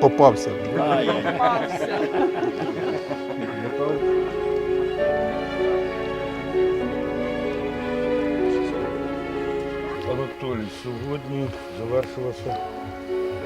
Попався. Анатолій, сьогодні завершилася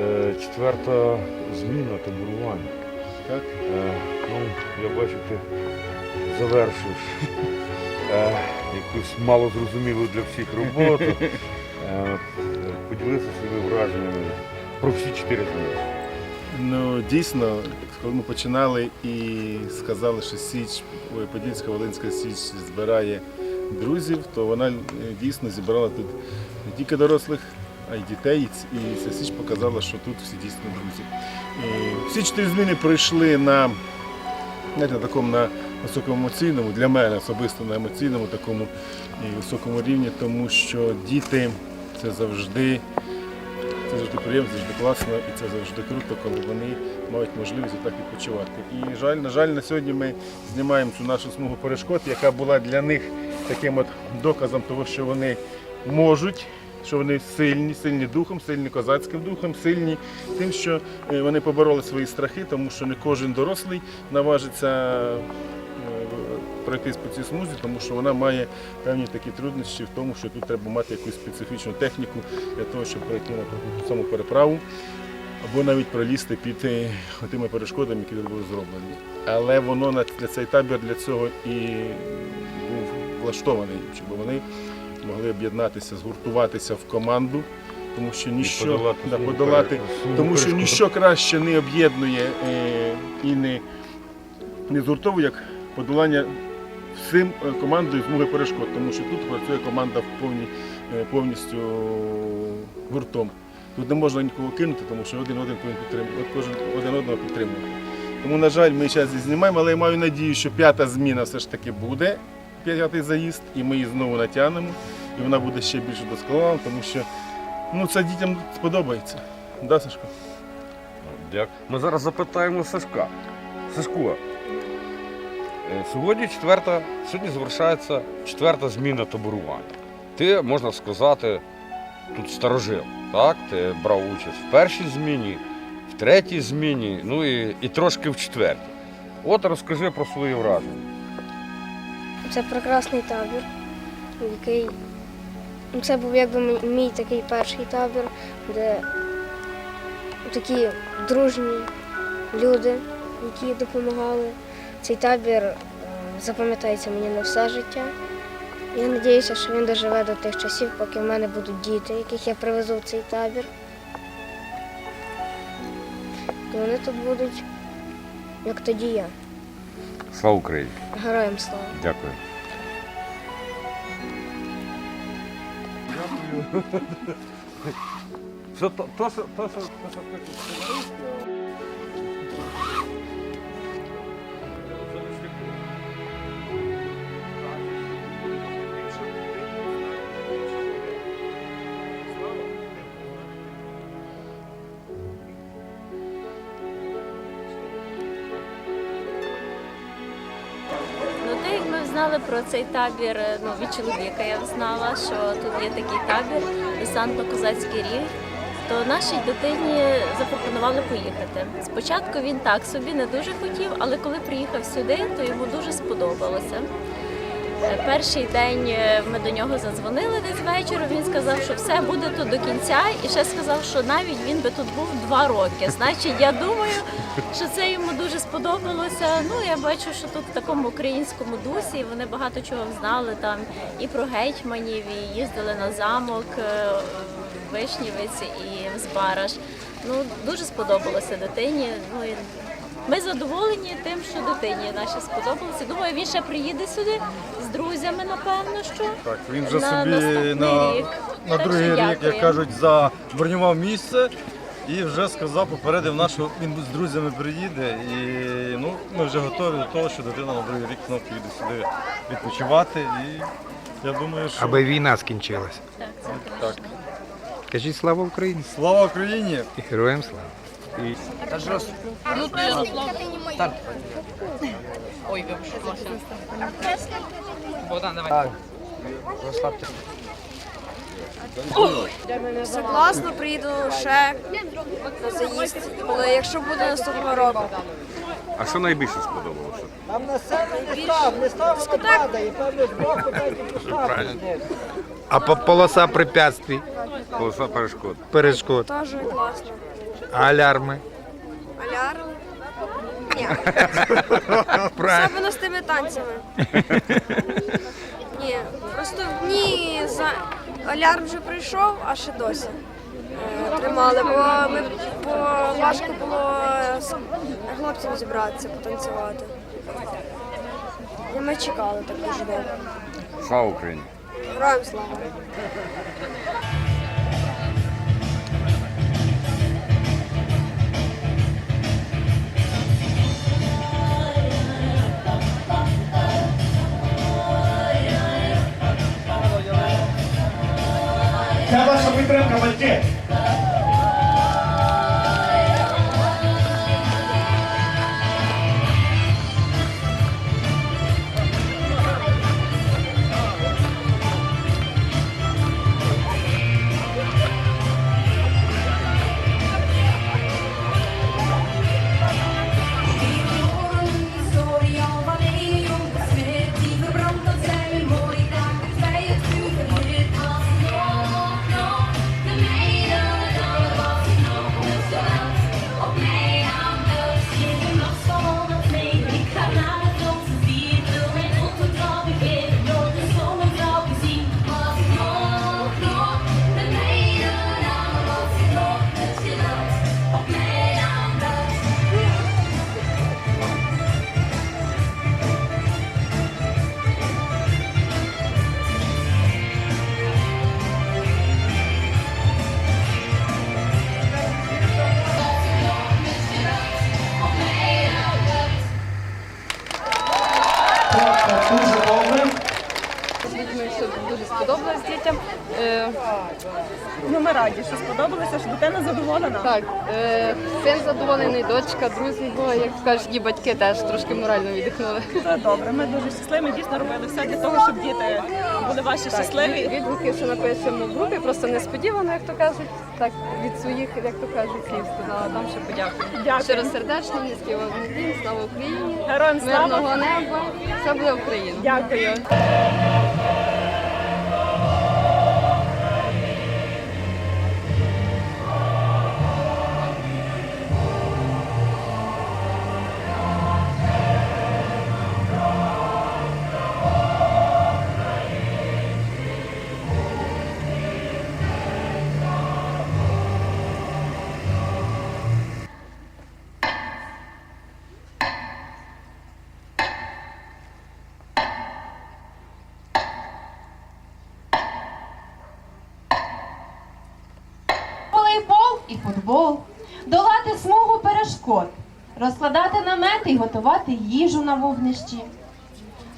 е, четверта зміна таборування. Так? Е, ну, я бачу, ти завершуєш е, якусь малозрозумілу для всіх роботу. Е, поділися своїми враженнями про всі чотири зміни. Ну, дійсно, коли ми починали і сказали, що Січ, Подільська Волинська Січ збирає друзів, то вона е, дійсно зібрала тут не тільки дорослих, а й дітей. І ця Січ показала, що тут всі дійсно друзі. І всі чотири зміни пройшли на, на такому на високому емоційному, для мене особисто на емоційному такому і високому рівні, тому що діти це завжди. Завжди приємно, завжди класно і це завжди круто, коли вони мають можливість так відпочивати. І жаль, на жаль, на сьогодні ми знімаємо цю нашу смугу перешкод, яка була для них таким от доказом того, що вони можуть, що вони сильні, сильні духом, сильні козацьким духом, сильні тим, що е, вони побороли свої страхи, тому що не кожен дорослий наважиться пройтись по цій смузі, тому що вона має певні такі труднощі в тому, що тут треба мати якусь специфічну техніку для того, щоб пройти на таку саму переправу, або навіть пролізти під е, тими перешкодами, які тут були зроблені. Але воно на цей табір для цього і був влаштований, щоб вони могли об'єднатися, згуртуватися в команду, тому що ніщо подолати да, подолати, тому що ніщо краще не об'єднує е, і не, не згуртовує, як подолання всім е, командою змоги перешкод, тому що тут працює команда повні, е, повністю гуртом. Тут не можна нікого кинути, тому що один один повинен підтримувати, кожен один одного підтримує. Тому, на жаль, ми зараз знімаємо, але я маю надію, що п'ята зміна все ж таки буде, п'ятий заїзд, і ми її знову натягнемо, і вона буде ще більш досконала, тому що ну, це дітям сподобається. Да, Сашко? Дякую. Ми зараз запитаємо Сашка. Сашко, сьогодні четверта, сьогодні завершається четверта зміна таборування. Ти, можна сказати, тут старожил, так? Ти брав участь в першій зміні, в третій зміні, ну і, і трошки в четвертій. От розкажи про свої враження. Це прекрасний табір, який ну, це був якби мій такий перший табір, де такі дружні люди, які допомагали. Цей табір запам'ятається мені на все життя. Я сподіваюся, що він доживе до тих часів, поки в мене будуть діти, яких я привезу в цей табір. І вони тут будуть, як тоді я. Слава Україні! Героям слава! Дякую. Що то, то, що, то, то, про цей табір, е, ну від чоловіка я знала, що тут є такий табір, десантно-козацький ріг. То нашій дитині запропонували поїхати. Спочатку він так собі не дуже хотів, але коли приїхав сюди, то йому дуже сподобалося. Перший день е, ми до нього задзвонили десь ввечері. Він сказав, що все буде тут до кінця, і ще сказав, що навіть він би тут був два роки. Значить, я думаю, що це йому дуже сподобалося. Ну я бачу, що тут в такому українському дусі вони багато чого знали там і про гетьманів, і їздили на замок е, Вишнівець і в Збараж. Ну дуже сподобалося дитині. Ну і ми задоволені тим, що дитині наші сподобалося. Думаю, він ще приїде сюди друзями, напевно, що Так, він вже на собі наступний на, рік. на Так другий що рік, як дякую. кажуть, забронював місце і вже сказав, попередив нас, що він з друзями приїде. І ну, ми вже готові до того, що дитина на другий рік знов приїде сюди відпочивати. І я думаю, що Аби війна скінчилась. Так, це так. Кажіть слава Україні Слава Україні! і героям слава. Ой, вибачте. Богдан, давай. Согласно, приїду ще на заїзд, але якщо буде наступного року. А що найбільше сподобалося? А по- полоса препятствий, Полоса перешкод. перешкод, Теж класно. а алярми. Ні. Особливо з тими танцями. Ні, просто в дні за алярм вже прийшов, а ще досі. е, Тримали, бо ми бо важко було з хлопцями зібратися, потанцювати. І ми чекали так дуже довго. Слава Україні! Героям слава! Підтримка, батьки. Раді, що сподобалося, що дитина задоволена. Так, е, син задоволений, дочка, друзі, бо як скажеш, і батьки теж трошки морально віддихнули. Це добре. Ми дуже щасливі. Ми дійсно робили все для того, щоб діти були ваші щасливі. Відгуки, що напишемо в групі, просто несподівано, як то кажуть, так від своїх, як то кажуть, слів сказала. Там ще подякую. Дякую. Щиро сердечно, низький вам слава Україні, Героям слава. мирного неба, все буде Україна. Дякую. Смугу розкладати намети і готувати їжу на вогнищі.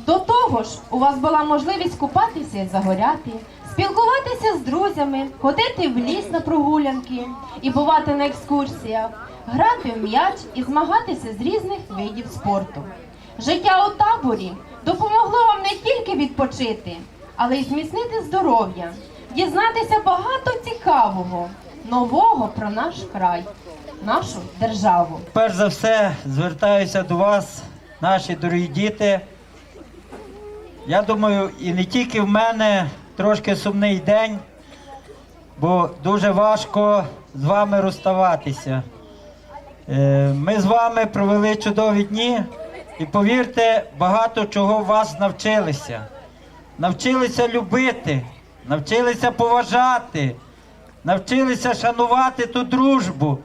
До того ж, у вас була можливість купатися і загоряти, спілкуватися з друзями, ходити в ліс на прогулянки і бувати на екскурсіях, грати в м'яч і змагатися з різних видів спорту. Життя у таборі допомогло вам не тільки відпочити, але й зміцнити здоров'я, дізнатися багато цікавого, нового про наш край, нашу державу. Перш за все звертаюся до вас, наші дорогі діти. Я думаю, і не тільки в мене трошки сумний день, бо дуже важко з вами розставатися. Е, Ми з вами провели чудові дні і повірте, багато чого вас навчилися. Навчилися любити, навчилися поважати, навчилися шанувати ту дружбу.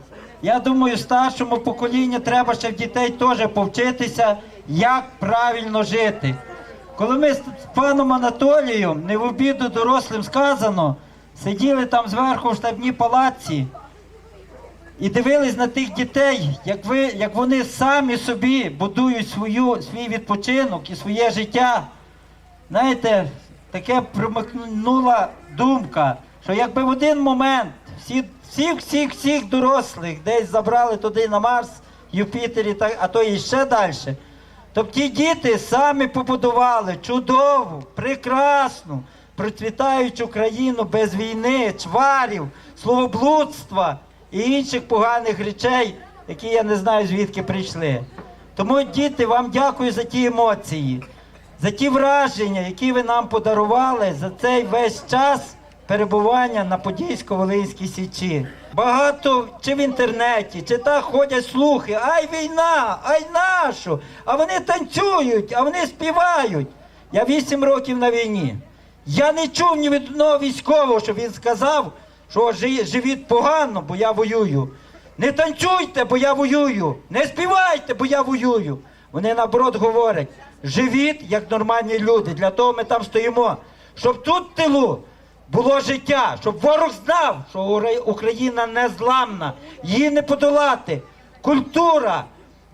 Я думаю, старшому поколінню треба ще в дітей теж повчитися, як правильно жити. Коли ми з паном Анатолієм, не в обіду дорослим сказано, сиділи там зверху в штабній палаці і дивились на тих дітей, як, ви, як вони самі собі будують свою, свій відпочинок і своє життя. Знаєте, таке промикнула думка, що якби в один момент всі, всіх, всіх, всіх дорослих десь забрали туди на Марс, Юпітері, а то і ще далі, то б ті діти самі побудували чудову, прекрасну, процвітаючу країну без війни, чварів, словоблудства і інших поганих речей, які я не знаю звідки прийшли. Тому, діти, вам дякую за ті емоції, за ті враження, які ви нам подарували за цей весь час перебування на Подільсько-Волинській Січі. Багато чи в інтернеті, чи так ходять слухи, ай війна, ай нашу, а вони танцюють, а вони співають. Я вісім років на війні. Я не чув ні від одного військового, щоб він сказав, що жи- живіть погано, бо я воюю. Не танцюйте, бо я воюю. Не співайте, бо я воюю. Вони наоборот говорять: живіть як нормальні люди. Для того ми там стоїмо. Щоб тут тилу було життя, щоб ворог знав, що Україна не зламна, її не подолати. Культура,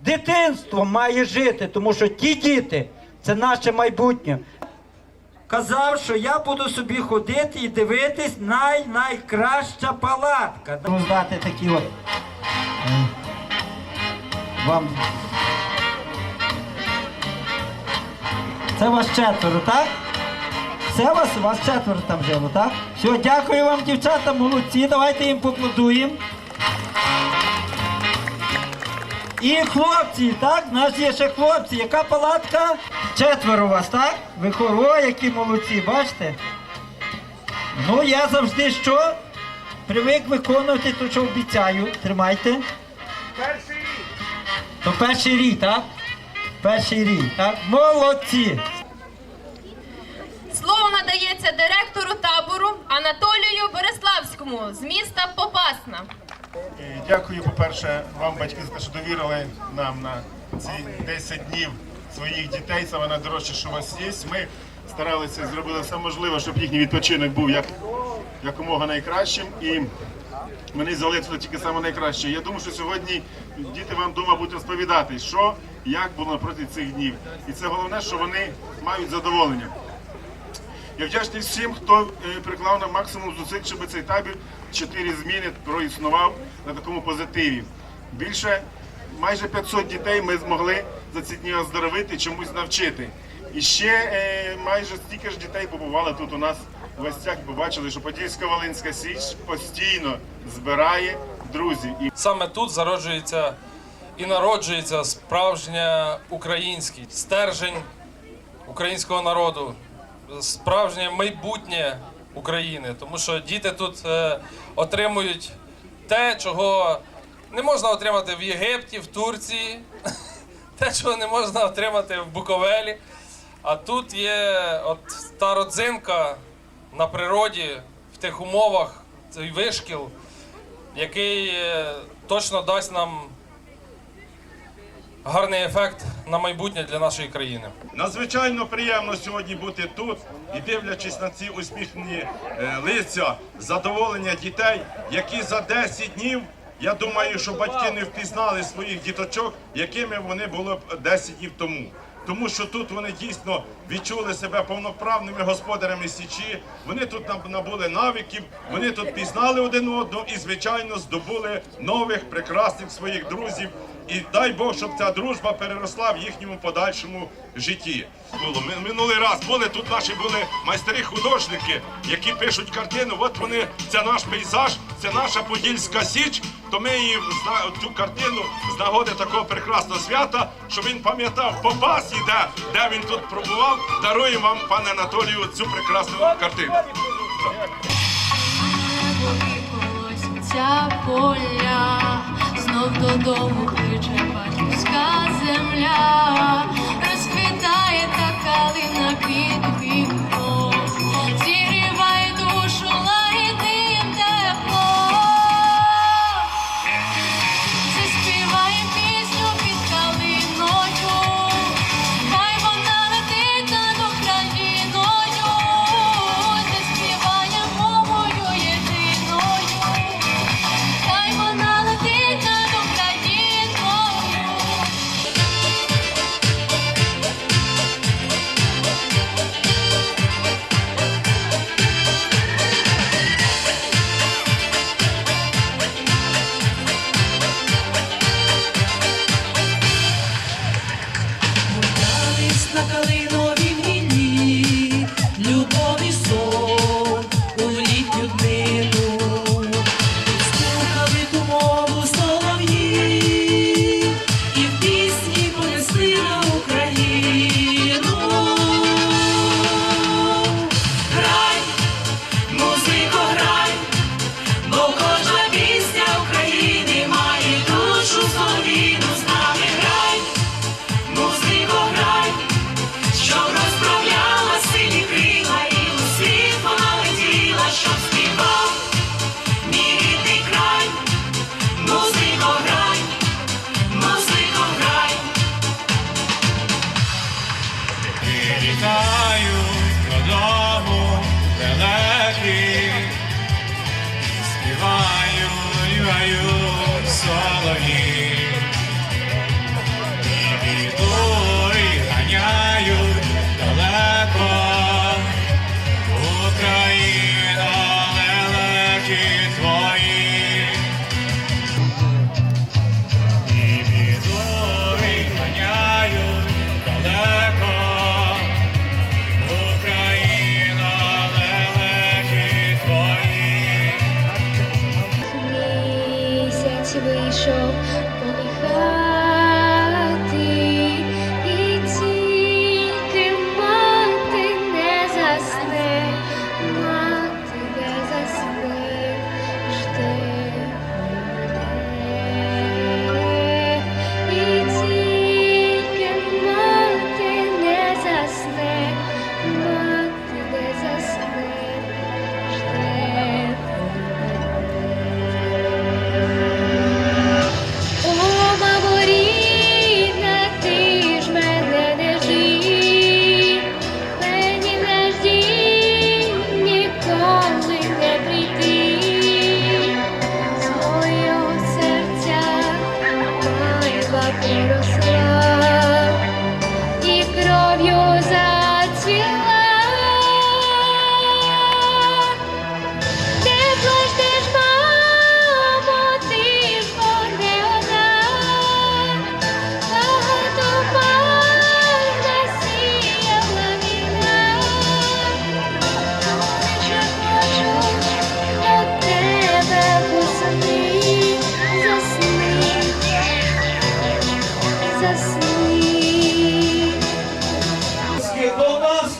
дитинство має жити, тому що ті діти це наше майбутнє. Казав, що я буду собі ходити і дивитись най-найкраща палатка. Роздати такі от. Вам. Це вас четверо, так? Все вас, вас четверо там жило, так? Все, дякую вам, дівчата, молодці. Давайте їм поплодуємо. І хлопці, так? У нас є ще хлопці. Яка палатка? Четверо у вас, так? Ви хор- О, які молодці, бачите? Ну, я завжди що? Привик виконувати те, що обіцяю. Тримайте. Перший рік. То перший рік, так? Перший рік, так? Молодці! Слово надається директору табору Анатолію Береславському з міста Попасна. Дякую, по-перше, вам, батьки, за те, що довірили нам на ці 10 днів своїх дітей. Саме найдорожче, що у вас є. Ми старалися зробили все можливе, щоб їхній відпочинок був як, якомога найкращим. І взяли туди тільки саме найкраще. Я думаю, що сьогодні діти вам вдома будуть розповідати, що як було напроти цих днів. І це головне, що вони мають задоволення. Я вдячний всім, хто е, приклав на максимум зусиль, щоб цей табір чотири зміни проіснував на такому позитиві. Більше майже 500 дітей ми змогли за ці дні оздоровити, чомусь навчити. І ще е, майже стільки ж дітей побували тут у нас в гостях. Побачили, що Подільська Волинська Січ постійно збирає друзів. І Саме тут зароджується і народжується справжнє український стержень українського народу, справжнє майбутнє України. Тому що діти тут е, отримують те, чого не можна отримати в Єгипті, в Турції, те, чого не можна отримати в Буковелі. А тут є от та родзинка на природі, в тих умовах, цей вишкіл, який е, точно дасть нам гарний ефект на майбутнє для нашої країни. Надзвичайно приємно сьогодні бути тут і дивлячись на ці усміхнені е, лиця, задоволення дітей, які за 10 днів. Я думаю, що батьки не впізнали своїх діточок, якими вони були б 10 днів тому. Тому що тут вони дійсно відчули себе повноправними господарями січі. Вони тут набули навиків, вони тут пізнали один одного і, звичайно, здобули нових прекрасних своїх друзів. І дай Бог, щоб ця дружба переросла в їхньому подальшому житті. Було Ми- минулий раз були тут. Наші були майстри-художники, які пишуть картину. От вони, це наш пейзаж, це наша Подільська Січ. То ми її цю картину з нагоди такого прекрасного свята, що він пам'ятав Попас і де, де він тут пробував. Даруємо вам, пане Анатолію, цю прекрасну картину. Ця поля знов додому кличе батьківська земля, розквітає та калина під вікном,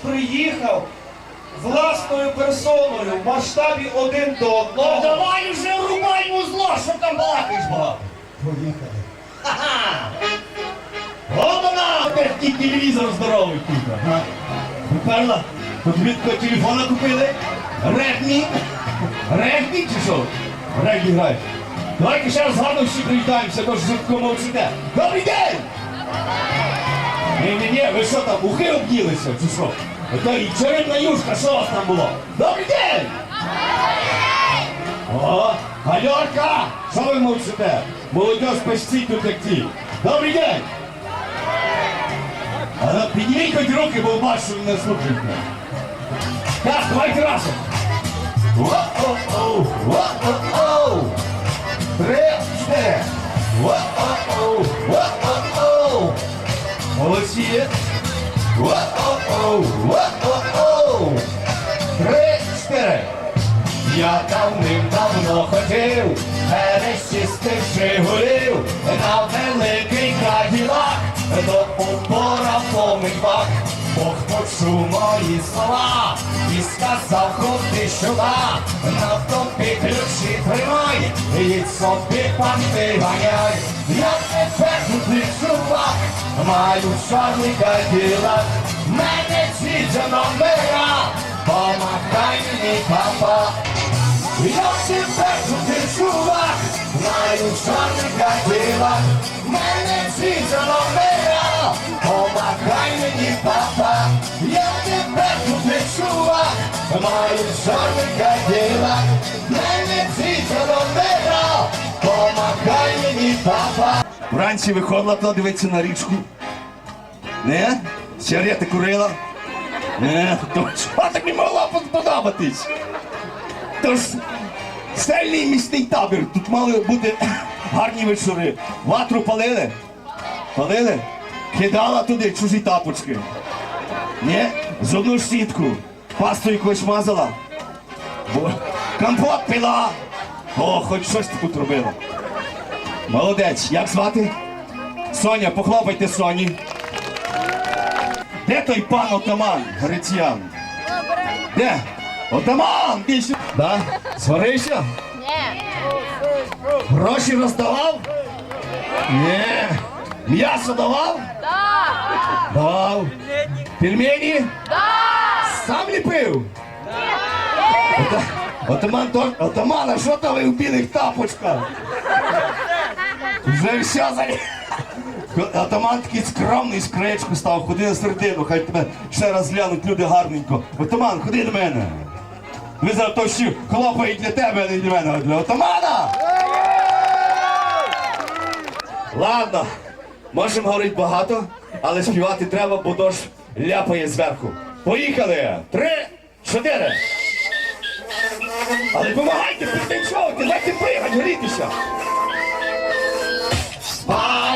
приїхав власною персоною в масштабі один до одного. Давай вже рубай музло, що там балакаєш багато. Поїхали. Ха-ха! От вона! Опять такий телевізор здоровий ага. Приперла? Тут тобі телефона купили? Регмі? Регмі чи що? Регмі граєш. Давайте ще раз гарно всі привітаємося, тож швидко мовчите. Добрий день! Ні, ні, ні, ви що там, ухи обділися, чи що? Ото і черепна юшка, що у вас там було? Добрий день! О, гальорка! Що ви мовчите? Молодь пестіть тут як ті. Добрий день! А ну, підніміть хоч руки, бо бачу, що ви не слухаєте. Так, давайте разом. О-о-о, о-о-о. Три. О-о-о, о-о-о. Молодці. О-о-о, о-о-о. Три, чотири. Я давним-давно хотів пересісти в Жигулів на великий каділак до упора повний бак. Бог почув мої слова і сказав, ходи сюди, на тобі ключі тримай, і собі панти ганяй. Я тепер туди чувак, маю чорний каділак, мене ці номера, помахай мені папа. Я тепер туди чувак, маю чорний каділак, мене ці номера, помахай мені папа. Я тепер туди чувак, маю чорний каділак, мене ці номера, помахай мені папа. Вранці виходила то дивитися на річку. Не? Сигарети курила? Не, то що тобі могла подобатись? Тож стельний міський табір. Тут мали бути гарні вечори. Ватру палили? Палили? Кидала туди чужі тапочки. Ні? Зубну щітку. Пасту якось мазала. Бо... Компот пила. О, хоч щось тут робила. Молодець, як звати? Соня, похлопайте Соні. Де той пан отаман Грицян? Де? Отаман! Да? Сварився? Ні. Гроші роздавав? Ні. М'ясо давав? Так. Давав. Пельмені? Так. Сам ліпив? Ота- Отаман, отаман, а що там ви в білих тапочках? Вже все за... Атаман такий скромний, скречку став, ходи на середину, хай тебе ще раз глянуть люди гарненько. Атаман, ходи до мене. Ви зараз то всі хлопають для тебе, а не для мене, а для отамана. Ладно, можемо говорити багато, але співати треба, бо дощ ляпає зверху. Поїхали! Три, чотири. Але допомагайте, підтанцьовувати, дайте пригать, грітися.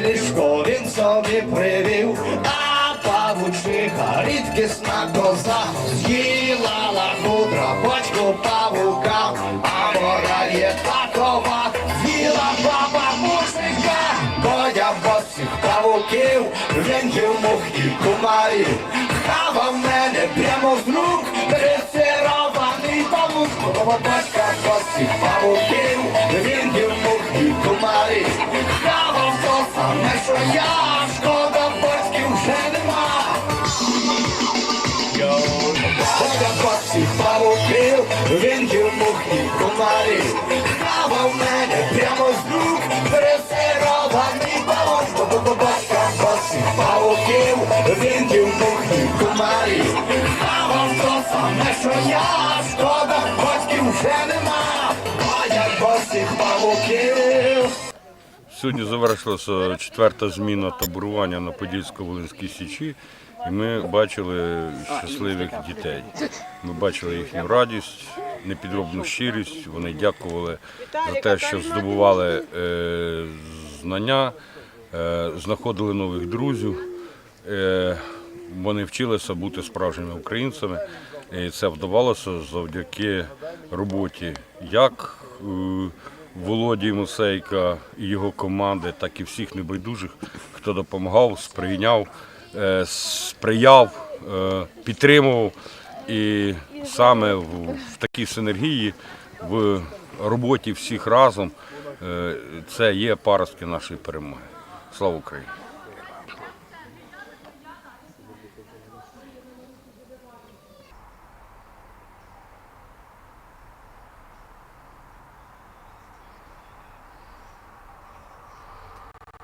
ліжко він собі привів, а павучиха рідкісна коза з'їла лахудра, бочку павука, а мораль є такова, з'їла баба мужика, бо я босих павуків, він їв мух і кумарів, хавав мене прямо з рук, дресирований павук, бочка босих павуків, він павуків, він їв мух і кумарів, хавав то саме, що я, шкода бочків вже нема, а як босих павуків. Сьогодні завершилася четверта зміна таборування на Подільсько-Волинській Січі, і ми бачили щасливих дітей. Ми бачили їхню радість, непідробну щирість. Вони дякували за те, що здобували е, знання, е, знаходили нових друзів. Е, вони вчилися бути справжніми українцями. І це вдавалося завдяки роботі як е, Володі Мусейка і його команди, так і всіх небайдужих, хто допомагав, сприйняв, е, сприяв, підтримував. І саме в, такій синергії, в роботі всіх разом, це є паростки нашої перемоги. Слава Україні!